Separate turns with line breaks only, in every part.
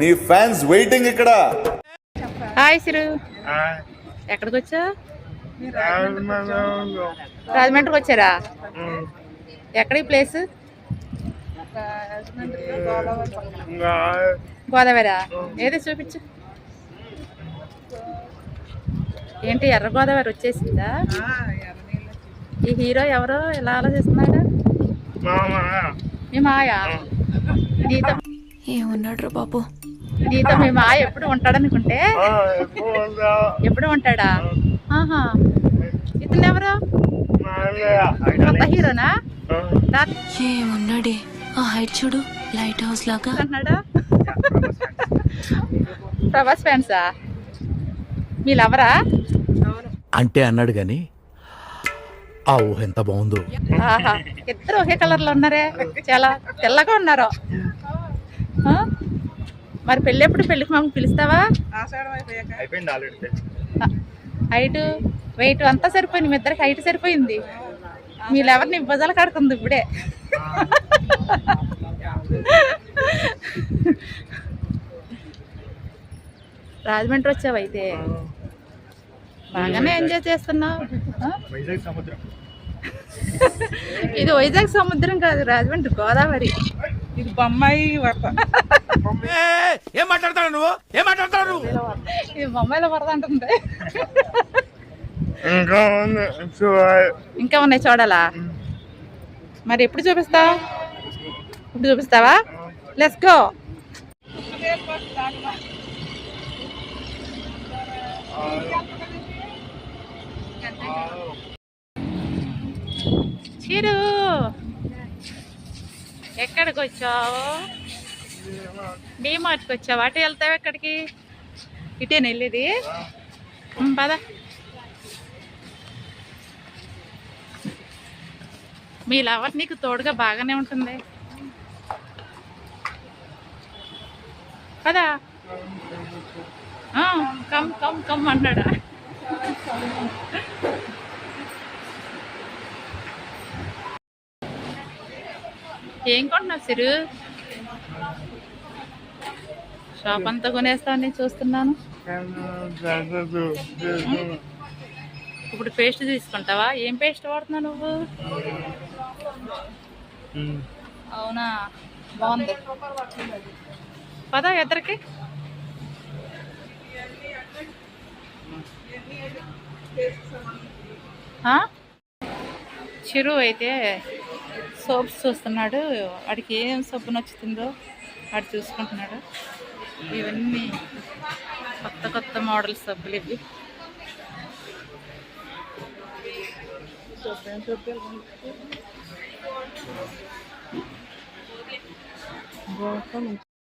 నీ fans waiting ఇక్కడ.
Hi సిరు. ఎక్కడికి వచ్చా రాజమండ్రికి వచ్చారా? ఎక్కడ ఈ ప్లేస్? గోదావరి. ఏది చూపించు. ఏంటి ఎర్ర గోదావరి వచ్చేసిందా? ఈ హీరో ఎవరో ఎలా ఆలోచిస్తున్నాడు? మీ మాయ నీతో
ఏమున్నాడు బాబు?
నీతో మీ మాయ ఎప్పుడు ఉంటాడనుకుంటే? ఎప్పుడు ఉంటాడా? ఆహా. ఇతను ఎవరు? కొత్త హీరోనా?
ఏమున్నాడే ఆ హైట్ చూడు. లైట్ హౌస్ లాగా.
అన్నాడా ప్రభాస్ ఫ్యాన్సా? మీ లవరా?
అంటే అన్నాడు గాని ఆ ఊహ ఎంత బాగుందో.
ఇద్దరు ఒకే కలర్లో ఉన్నారే. చాలా తెల్లగా ఉన్నారు. ఆ? మరి పెళ్ళి ఎప్పుడు పెళ్ళికి మాకు పిలుస్తావా?
అయిపోయింది ఆల్రెడీ.
హైట్ వెయిట్ అంతా సరిపోయింది మీ ఇద్దరికి హైట్ సరిపోయింది. మీ లెవర్ని భుజాలు కడుతుంది ఇప్పుడే. రాజమండ్రి వచ్చావు అయితే బాగానే ఎంజాయ్ చేస్తున్నావు. ఇది వైజాగ్ సముద్రం కాదు రాజమండ్రి గోదావరి.
ఇది బొమ్మాయి వరద.
ఏం మాట్లాడతాడు నువ్వు? ఏం మాట్లాడతాడు నువ్వు?
ఇది బొమ్మాయిలో వరద అంటుంది.
ఇంకా ఉంది.
ఇంకా ఉన్నాయి చూడాలా? మరి ఎప్పుడు చూపిస్తావు ఇప్పుడు చూపిస్తావా? లెట్స్ గో చిరు ఎక్కడికి వచ్చావు డీమార్ట్కి వచ్చావు అటు వెళ్తావు ఎక్కడికి? ఇటేనా వెళ్ళేది? పద. మీ లవర్ నీకు తోడుగా బాగానే ఉంటుంది. కదా కమ్ కమ్ కమ్ అన్నాడా? ఏం కొంటున్నావు సిరు? షాప్ అంతా కొనేస్తావు నేను చూస్తున్నాను. ఇప్పుడు పేస్ట్ తీసుకుంటావా? ఏం పేస్ట్ వాడుతున్నావు నువ్వు? అవునా? బాగుంది. పదా ఎద్దరికి. చిరు అయితే సోప్స్ చూస్తున్నాడు. వాడికి ఏం సబ్బు నచ్చుతుందో వాడు చూసుకుంటున్నాడు. ఇవన్నీ కొత్త కొత్త మోడల్ సబ్బులు ఇవి.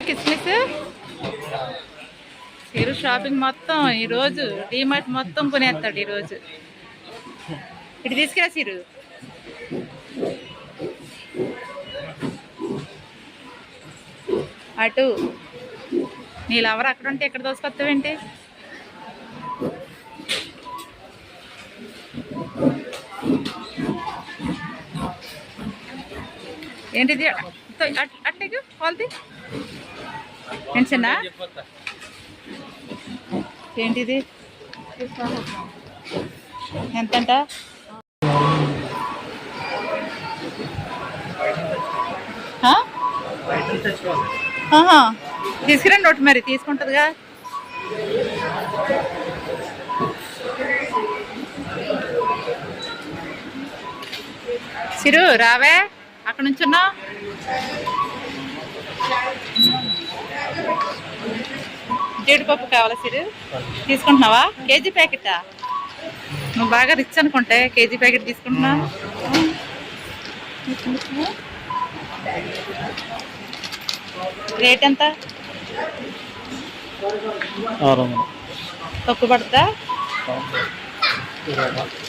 కిస్మిస్? చిరు షాపింగ్ మొత్తం ఈరోజు డీమార్ట్ మొత్తం కొనేస్తాడు ఈరోజు. ఇటు తీసుకురా చిరు అటు. నీ లవర్ అక్కడ ఉంటే ఎక్కడ దోసుకొస్తావేంటి? ఏంటిది? అట్లకి వాళ్ళది. పెన్షనా ఏంటిది? ఎంతంట? తీసుకురండి ఒకటి మరి తీసుకుంటుందిగా. సిరు రావే? అక్కడ నుంచున్నావు జీడిపప్పు కావాలా సిరు? తీసుకుంటున్నావా? కేజీ ప్యాకెటా? నువ్వు బాగా రిచ్ అనుకుంటే కేజీ ప్యాకెట్ తీసుకుంటున్నావు రేట్ ఎంత? తక్కువ పడుతుందా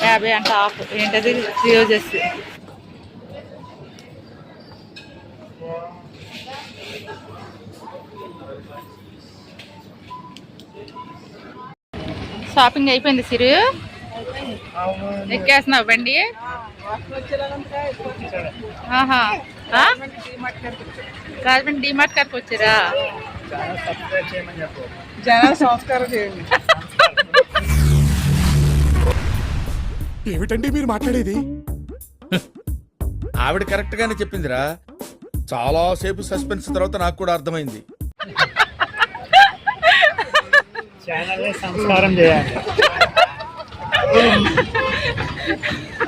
యాభై అంటే ఆఫ్. ఏంటది? యూజెస్ షాపింగ్ అయిపోయింది సిరు. ఎక్కేస్తున్నావు బండి? ఆహా? రాజమండ్రి డిమార్ట్ కాడికి వచ్చారా?
సబ్స్క్రైబ్ చేయమని చెప్పు
జనాలు సంస్కారం చేయండి.
ఏమిటండి మీరు మాట్లాడేది?
ఆవిడ కరెక్ట్ గానే చెప్పిందిరా. చాలా సేపు సస్పెన్స్ తర్వాత నాకు కూడా అర్థమైంది.
ఛానల్ సంస్కారం చేయాలి.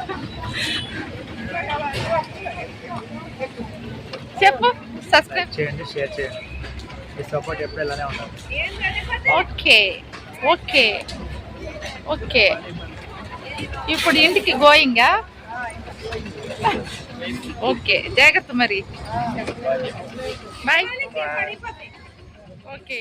చెప్పు సబ్స్క్రైబ్
చేయండి షేర్ చేయండి. మీ సపోర్ట్ ఎప్పుడు ఇలానే ఉండాలి.
Okay okay okay. ఇప్పుడు ఇంటికి గోయింగా ఓకే జాగ్రత్త మరి. Bye okay.